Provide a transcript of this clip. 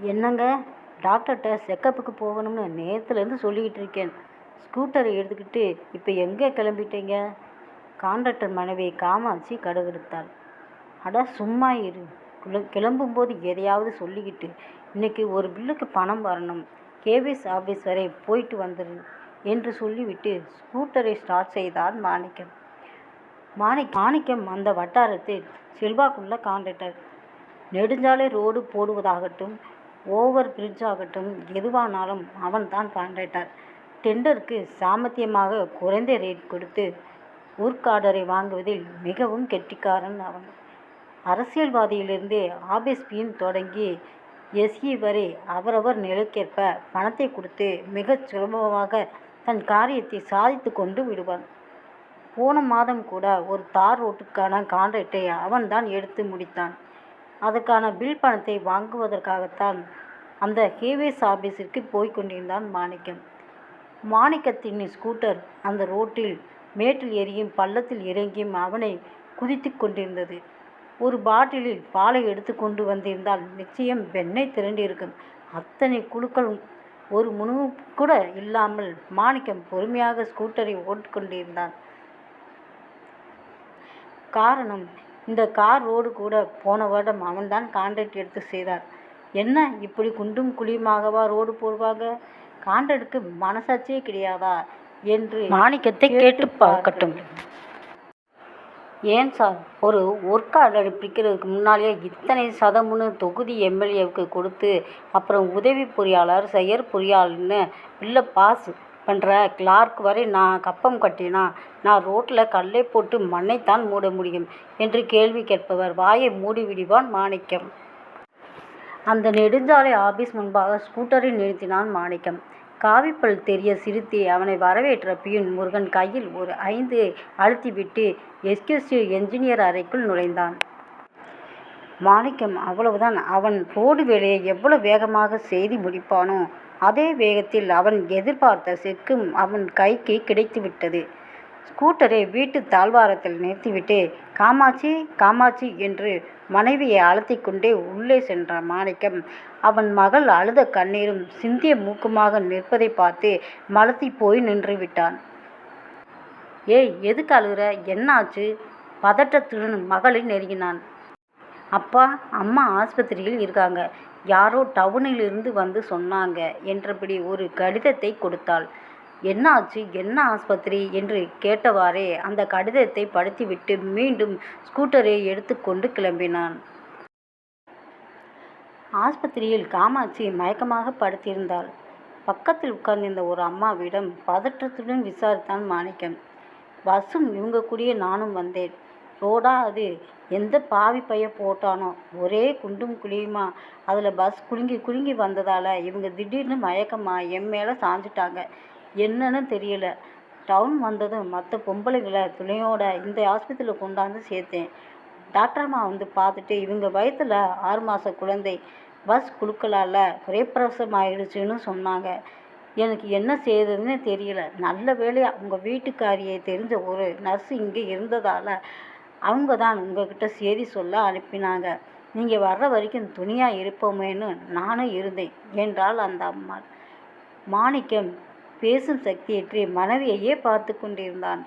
என்னங்க? டாக்டர்கிட்ட செக்கப்புக்கு போகணும்னு நேற்றுலேருந்து சொல்லிக்கிட்டு இருக்கேன் ஸ்கூட்டரை எடுத்துக்கிட்டு இப்போ எங்கே கிளம்பிட்டீங்க? கான்ட்ராக்டர் மனைவி காமாட்சி கடுகெடுத்தாள். அட சும்மா இரு. கிளம்பும்போது எதையாவது சொல்லிக்கிட்டு இன்னைக்கு ஒரு பில்லுக்கு பணம் வரணும். கேவிஎஸ் ஆஃபீஸ் வரை போயிட்டு வந்துடு என்று சொல்லிவிட்டு ஸ்கூட்டரை ஸ்டார்ட் செய்தார் மாணிக்கம். மாணிக் மாணிக்கம் அந்த வட்டாரத்தில் செல்வாக்குள்ள கான்ட்ராக்டர். நெடுஞ்சாலை ரோடு போடுவதாகட்டும் ஓவர் பிரிட்ஜ் ஆகட்டும் எதுவானாலும் அவன் தான் கான்ட்ராக்டர் டெண்டருக்கு சாமர்த்தியமாக குறைந்த ரேட் கொடுத்து ஒர்க் வாங்குவதில் மிகவும் கெட்டிக்காரன் அவன். அரசியல்வாதியிலிருந்து ஆபீஸ் தொடங்கி எஸ்இ வரை அவரவர் நிலைக்கேற்ப பணத்தை கொடுத்து மிகச் சுலபமாக தன் காரியத்தை சாதித்து கொண்டு விடுவான். போன மாதம் கூட ஒரு தார் ரோட்டுக்கான கான்ட்ராக்டை அவன்தான் எடுத்து முடித்தான். அதற்கான பில் பணத்தை வாங்குவதற்காகத்தான் அந்த ஹேவேஸ் ஆபீஸிற்கு போய்க் கொண்டிருந்தான் மாணிக்கம். மாணிக்கத்தின் ஸ்கூட்டர் அந்த ரோட்டில் மேட்டில் ஏறியும் பள்ளத்தில் இறங்கியும் அவனை குதித்து கொண்டிருந்தது. ஒரு பாட்டிலில் பாலை எடுத்து கொண்டு வந்திருந்தால் நிச்சயம் வெண்ணெய் திரண்டிருக்கும். அத்தனை குழுக்களும் ஒரு முழு கூட இல்லாமல் மாணிக்கம் பொறுமையாக ஸ்கூட்டரை ஓட்டிக்கொண்டிருந்தான். காரணம் இந்த கார் ரோடு கூட போன வருடம் அவன்தான் கான்ட்ராக்ட் எடுத்து செய்தார். என்ன இப்படி குண்டும் குழியுமாகவா ரோடு போடுவாங்க? கான்ட்ராக்டுக்கு மனசாட்சியே கிடையாதா? என்று மாணிக்கத்தை கேட்டு பார்க்கட்டும். ஏன் சார்? ஒரு ஒர்க் ஆர்டர் பிடிக்கிறதுக்கு முன்னாலேயே இத்தனை சதமுன்னு தொகுதி எம்எல்ஏவுக்கு கொடுத்து அப்புறம் உதவி பொறியாளர் செயற் பொறியாளர்னு பில்லை பாஸ் பண்ணுற கிளார்க் வரை நான் கப்பம் கட்டினா நான் ரோட்டில் கல்லை போட்டு மண்ணைத்தான் மூட முடியும் என்று கேள்வி கேட்பவர். வாயை மூடிவிடுவான் மாணிக்கம். அந்த நெடுஞ்சாலை ஆபீஸ் முன்பாக ஸ்கூட்டரை நிறுத்தினான் மாணிக்கம். காவிப்பல் தெரிய சிரித்து அவனை வரவேற்ற பியூன் முருகன் கையில் ஒரு ஐந்து அழுத்திவிட்டு எஸ்கியூசிவ் என்ஜினியர் அறைக்குள் நுழைந்தான். மாணிக்கம் அவ்வளவுதான். அவன் ரோடு வேலையை எவ்வளவு வேகமாக செய்து முடிப்பானோ அதே வேகத்தில் அவன் எதிர்பார்த்த செக்கும் அவன் கைக்கு கிடைத்துவிட்டது. ஸ்கூட்டரை வீட்டு தாழ்வாரத்தில் நிறுத்திவிட்டு காமாட்சி காமாட்சி என்று மனைவியை அழைத்திக் கொண்டே உள்ளே சென்ற மாணிக்கம் அவன் மகள் அழுத கண்ணீரும் சிந்திய மூக்குமாக நிற்பதை பார்த்து மலத்தி போய் நின்று விட்டான். ஏய் எதுக்கு அழுகிற? என்னாச்சு? பதட்டத்துடன் மகளை நெருங்கினான். அப்பா அம்மா ஆஸ்பத்திரியில் இருக்காங்க. யாரோ டவுனிலிருந்து வந்து சொன்னாங்க என்றபடி ஒரு கடிதத்தை கொடுத்தாள். என்ன ஆச்சு என்ன ஆஸ்பத்திரி? என்று கேட்டவாறே அந்த கடிதத்தை படித்துவிட்டு மீண்டும் ஸ்கூட்டரை எடுத்துக்கொண்டு கிளம்பினான். ஆஸ்பத்திரியில் காமாட்சி மயக்கமாக படுத்திருந்தாள் பக்கத்தில் உட்கார்ந்திருந்த ஒரு அம்மாவிடம் பதற்றத்துடன் விசாரித்தான் மாணிக்கம். பஸ்ஸும் இவங்க கூடிய நானும் வந்தேன். ரோடா அது எந்த பாவி பைய போட்டானோ? ஒரே குண்டும் குழியுமா? அதில் பஸ் குலுங்கி குலுங்கி வந்ததால் இவங்க திடீர்னு மயக்கமா என் மேலே சாஞ்சிட்டாங்க. என்னன்னு தெரியல. டவுன் வந்ததும் மற்ற பொம்பளைங்களை துணையோட இந்த ஆஸ்பத்திரியில் கொண்டாந்து சேர்த்தேன். டாக்டர்மா வந்து பார்த்துட்டு இவங்க வயத்தில் ஆறு மாத குழந்தை பஸ் குழுக்களால் குறைப்பிரசவம் ஆயிடுச்சுன்னு சொன்னாங்க. எனக்கு என்ன செய்யறதுன்னு தெரியல. நல்ல வேளையாக உங்கள் வீட்டுக்காரியை தெரிஞ்ச ஒரு நர்ஸ் இங்கே இருந்ததால் அவங்க தான் உங்ககிட்ட செய்தி சொல்ல அனுப்பினாங்க. நீங்கள் வர்ற வரைக்கும் துணியாக இருப்போமேன்னு நானும் இருந்தேன் என்றாள் அந்த அம்மா மாணிக்கம் பேசும் சக்தியற்றி மனைவியையே பார்த்து கொண்டிருந்தான்.